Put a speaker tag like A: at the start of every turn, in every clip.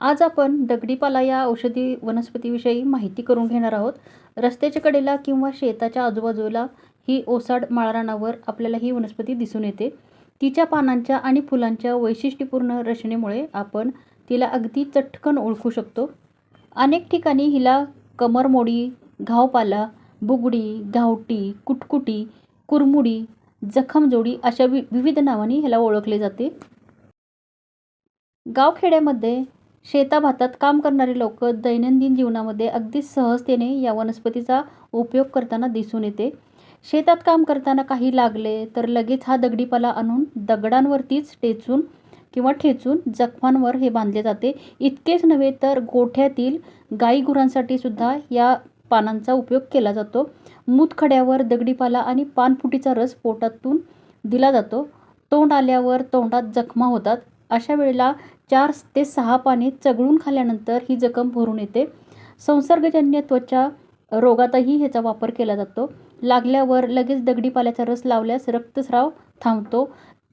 A: आज आपण दगडीपाला या औषधी वनस्पतीविषयी माहिती करून घेणार आहोत. रस्त्याच्या कडेला किंवा शेताच्या आजूबाजूला ही ओसाड माळरानावर आपल्याला ही वनस्पती दिसून येते. तिच्या पानांच्या आणि फुलांच्या वैशिष्ट्यपूर्ण रचनेमुळे आपण तिला अगदी चटकन ओळखू शकतो. अनेक ठिकाणी हिला कमरमोडी घावपाला बुगडी गावटी कुटकुटी कुरमुडी जखमजोडी अशा वि विविध नावांनी ह्याला ओळखले जाते. गावखेड्यामध्ये शेताभातात काम करणारे लोक दैनंदिन जीवनामध्ये अगदी सहजतेने या वनस्पतीचा उपयोग करताना दिसून येते. शेतात काम करताना काही लागले तर लगेच हा दगडीपाला आणून दगडांवरतीच टेचून किंवा ठेचून जखमांवर हे बांधले जाते. इतकेच नव्हे तर गोठ्यातील गाई गुरांसाठी सुद्धा या पानांचा उपयोग केला जातो. मूतखड्यावर दगडीपाला आणि पानफुटीचा रस पोटातून दिला जातो. तोंड आल्यावर तोंडात जखमा होतात. अशा वेळेला चार ते सहा पाने चगळून खाल्ल्यानंतर ही जखम भरून येते. संसर्गजन्य त्वचा रोगातही ह्याचा वापर केला जातो. लागल्यावर लगेच दगडीपाल्याचा रस लावल्यास रक्तस्राव थांबतो.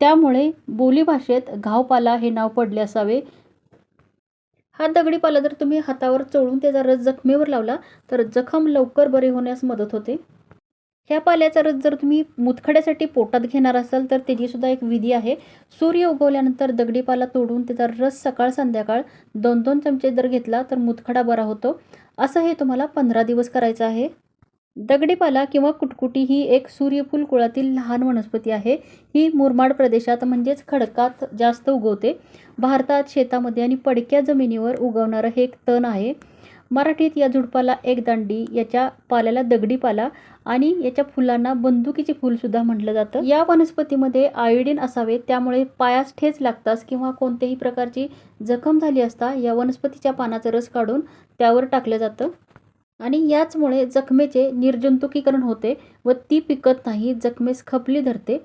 A: त्यामुळे बोलीभाषेत घावपाला हे नाव पडले असावे. हा दगडीपाला जर तुम्ही हातावर चोळून त्याचा रस जखमेवर लावला तर जखम लवकर बरे होण्यास मदत होते. ह्या पाल्याचा रस जर तुम्ही मुतखड्यासाठी पोटात घेणार असाल तर त्याची सुद्धा एक विधी आहे. सूर्य उगवल्यानंतर दगडीपाला तोडून त्याचा रस सकाळ संध्याकाळ दोन दोन चमचे जर घेतला तर मुतखडा बरा होतो. असं हे तुम्हाला पंधरा दिवस करायचं आहे. दगडीपाला किंवा कुटकुटी ही एक सूर्यफूल कुळातील लहान वनस्पती आहे. ही मुरमाड प्रदेशात म्हणजेच खडकात जास्त उगवते. भारतात शेतामध्ये आणि पडक्या जमिनीवर उगवणारं हे एक तण आहे. मराठीत या झुडपाला एक दांडी याच्या पाल्याला दगडी पाला आणि याच्या फुलांना बंदुकीचे फूलसुद्धा म्हटलं जातं. या वनस्पतीमध्ये आयोडीन असावे त्यामुळे पायास ठेच लागतास किंवा कोणत्याही प्रकारची जखम झाली असता या वनस्पतीच्या पानाचा रस काढून त्यावर टाकलं जातं. आणि याचमुळे जखमेचे निर्जंतुकीकरण होते व ती पिकत नाही जखमेस खपली धरते.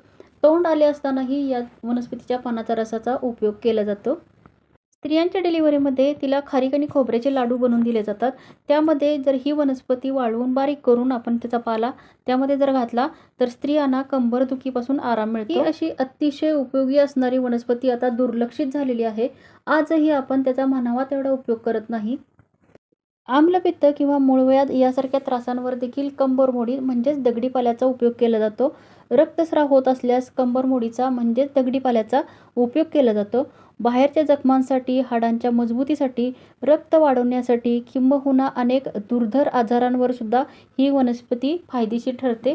A: तोंड आले असतानाही या वनस्पतीच्या पानाचा रसाचा उपयोग केला जातो. स्त्रियांच्या डिलिव्हरीमध्ये तिला खारीक आणि खोबऱ्याचे लाडू बनवून दिले जातात. त्यामध्ये जर ही वनस्पती वाळवून बारीक करून आपण त्याचा पाला त्यामध्ये जर घातला तर स्त्रियांना कंबरदुखीपासून आराम मिळतो. ही अशी अतिशय उपयोगी असणारी वनस्पती आता दुर्लक्षित झालेली आहे. आजही आपण त्याचा म्हणावा तेवढा उपयोग करत नाही. आम्लपित्त किंवा मूळव्याध यासारख्या त्रासांवर देखील कंबरमोडी म्हणजेच दगडी पाल्याचा उपयोग केला जातो. रक्तस्राव होत असल्यास कंबरमोडीचा म्हणजेच दगडी पाल्याचा उपयोग केला जातो. बाहेरच्या जखमांसाठी हाडांच्या मजबूतीसाठी रक्त वाढवण्यासाठी किंबहुना अनेक दुर्धर आजारांवर सुद्धा ही वनस्पती फायदेशीर ठरते.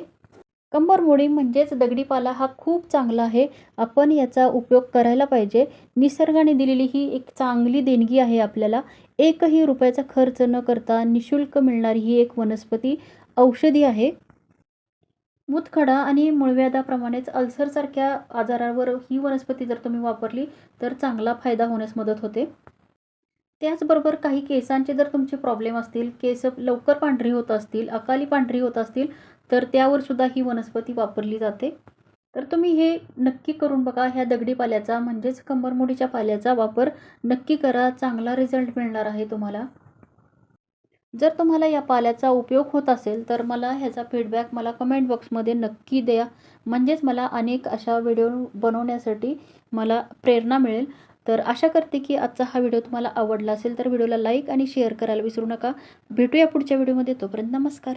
A: कंबरमोडी म्हणजेच दगडीपाला हा खूप चांगला आहे. आपण याचा उपयोग करायला पाहिजे. निसर्गाने दिलेली ही एक चांगली देणगी आहे आपल्याला. एकही रुपयाचा खर्च न करता निशुल्क मिळणारी ही एक वनस्पती औषधी आहे. मुतखडा आणि मूळव्याधाप्रमाणेच अल्सरसारख्या आजारावर ही वनस्पती जर तुम्ही वापरली तर चांगला फायदा होण्यास मदत होते. त्याचबरोबर काही केसांचे जर तुमचे प्रॉब्लेम असतील केस लवकर पांढरी होत असतील अकाली पांढरी होत असतील तर त्यावर सुद्धा ही वनस्पती वापरली जाते. तर तुम्ही हे नक्की करून बघा ह्या दगडी पाल्याचा म्हणजेच कंबरमोडीच्या पाल्याचा वापर नक्की करा चांगला रिझल्ट मिळणार आहे तुम्हाला. जर तुम्हाला या पाल्याचा उपयोग होत असेल तर मला ह्याचा फीडबॅक मला कमेंट बॉक्समध्ये नक्की द्या. म्हणजेच मला अनेक अशा व्हिडिओ बनवण्यासाठी मला प्रेरणा मिळेल. तर आशा करते की आजचा हा व्हिडिओ तुम्हाला आवडला असेल तर व्हिडिओला लाईक आणि शेअर करायला विसरू नका. भेटूया पुढच्या व्हिडिओमध्ये तोपर्यंत नमस्कार.